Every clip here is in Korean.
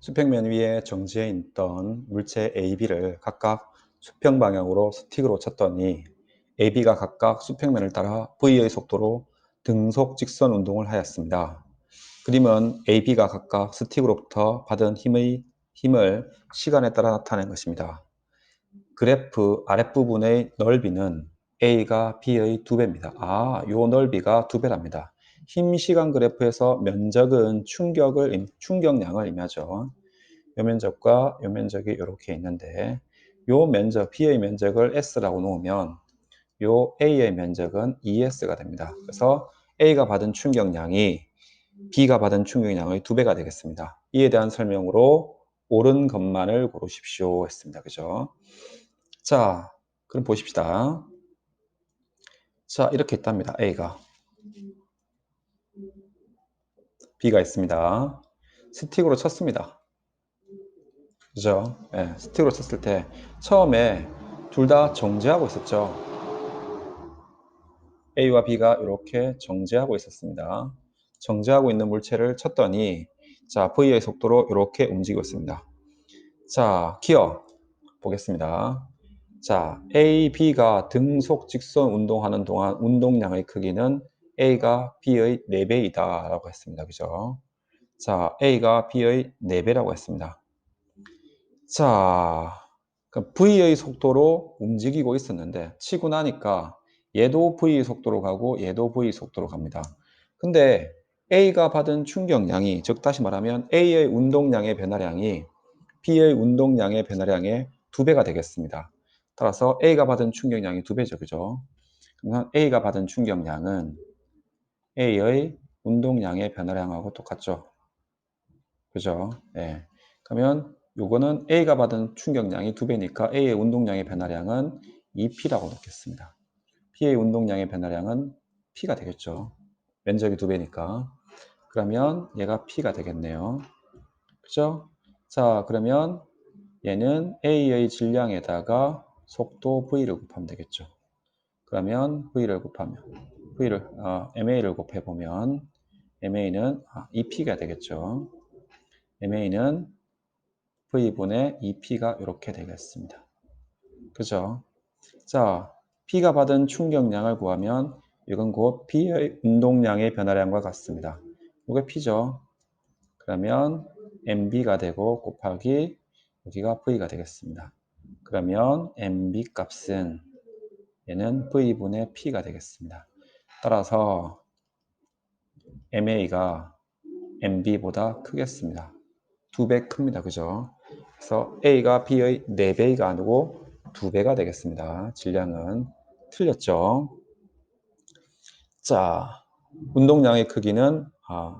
수평면 위에 정지해 있던 물체 AB를 각각 수평 방향으로 스틱으로 쳤더니 AB가 각각 수평면을 따라 V의 속도로 등속 직선 운동을 하였습니다. 그림은 AB가 각각 스틱으로부터 받은 힘의 힘을 시간에 따라 나타낸 것입니다. 그래프 아랫부분의 넓이는 A가 B의 두배입니다 아, 요 넓이가 두배랍니다 힘 시간 그래프에서 면적은 충격을 충격량을 의미하죠. 요 면적과 요 면적이 이렇게 있는데 요 면적 B의 면적을 S라고 놓으면 요 A의 면적은 ES가 됩니다. 그래서 A가 받은 충격량이 B가 받은 충격량의 두 배가 되겠습니다. 이에 대한 설명으로 옳은 것만을 고르십시오 했습니다. 그죠? 자, 그럼 보십시다. 자, 이렇게 있답니다. A가. B가 있습니다. 스틱으로 쳤습니다. 그죠? 네, 스틱으로 쳤을 때 처음에 둘 다 정지하고 있었죠. A와 B가 이렇게 정지하고 있었습니다. 정지하고 있는 물체를 쳤더니 자 V의 속도로 이렇게 움직이고 있습니다. 자 기어 보겠습니다. 자 A, B가 등속 직선 운동하는 동안 운동량의 크기는 A가 B의 4배이다 라고 했습니다. 그죠? 자 A가 B의 4배라고 했습니다. 자 V의 속도로 움직이고 있었는데 치고 나니까 얘도 V 속도로 가고 얘도 V 속도로 갑니다. 근데 A가 받은 충격량이 즉 다시 말하면 A의 운동량의 변화량이 B의 운동량의 변화량의 두 배가 되겠습니다. 따라서 A가 받은 충격량이 두 배죠. 그죠? A가 받은 충격량은 A의 운동량의 변화량하고 똑같죠. 그죠? 예. 그러면 요거는 A가 받은 충격량이 두 배니까 A의 운동량의 변화량은 2P라고 놓겠습니다. P의 운동량의 변화량은 P가 되겠죠. 면적이 두 배니까. 그러면 얘가 P가 되겠네요. 그죠? 자, 그러면 얘는 A의 질량에다가 속도 V를 곱하면 되겠죠. 그러면 V를 곱하면 V를 어, MA를 곱해보면 MA는 아, 2P가 되겠죠. MA는 V분의 2P가 이렇게 되겠습니다. 그죠? 자, P가 받은 충격량을 구하면 이건 곧 P의 운동량의 변화량과 같습니다. 이게 P죠. 그러면 MB가 되고 곱하기 여기가 V가 되겠습니다. 그러면 MB 값은 얘는 V분의 P가 되겠습니다. 따라서 MA가 MB보다 크겠습니다. 두 배 큽니다. 그죠? 그래서 A가 B의 4배가 아니고 2배가 되겠습니다. 질량은 틀렸죠? 자, 운동량의 크기는 아,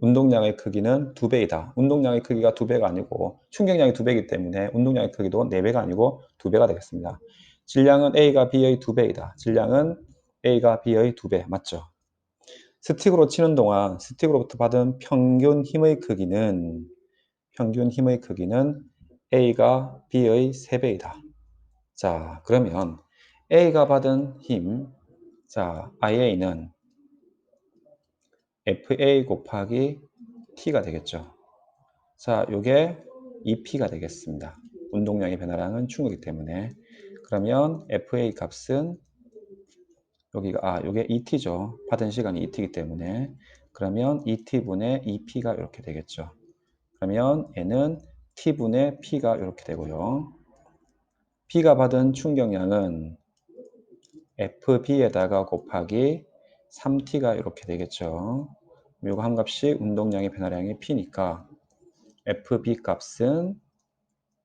운동량의 크기는 두 배이다. 운동량의 크기가 두 배가 아니고 충격량이 두 배이기 때문에 운동량의 크기도 네 배가 아니고 두 배가 되겠습니다. 질량은 A가 B의 두 배이다. 질량은 A가 B의 두 배. 맞죠? 스틱으로 치는 동안 스틱으로부터 받은 평균 힘의 크기는 평균 힘의 크기는 A가 B의 세배이다 자, 그러면 A가 받은 힘, 자, IA는 FA 곱하기 T가 되겠죠. 자, 요게 EP가 되겠습니다. 운동량의 변화량은 충격이기 때문에. 그러면 FA 값은 여기가, 아, 요게 ET죠. 받은 시간이 ET이기 때문에. 그러면 ET분의 EP가 이렇게 되겠죠. 그러면 얘는 T분의 P가 이렇게 되고요. P가 받은 충격량은 FB에다가 곱하기 3t가 이렇게 되겠죠. 요거 한 값이 운동량의 변화량이 p니까 fb 값은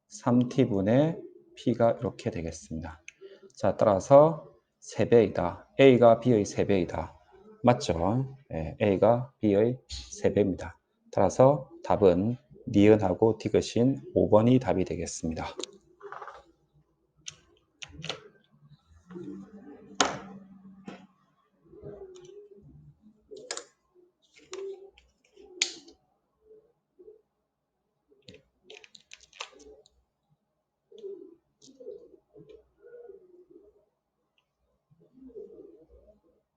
3t분의 p가 이렇게 되겠습니다. 자, 따라서 3배이다. a가 b의 3배이다. 맞죠? 네, a가 b의 3배입니다. 따라서 답은 니은하고 디귿인 5번이 답이 되겠습니다.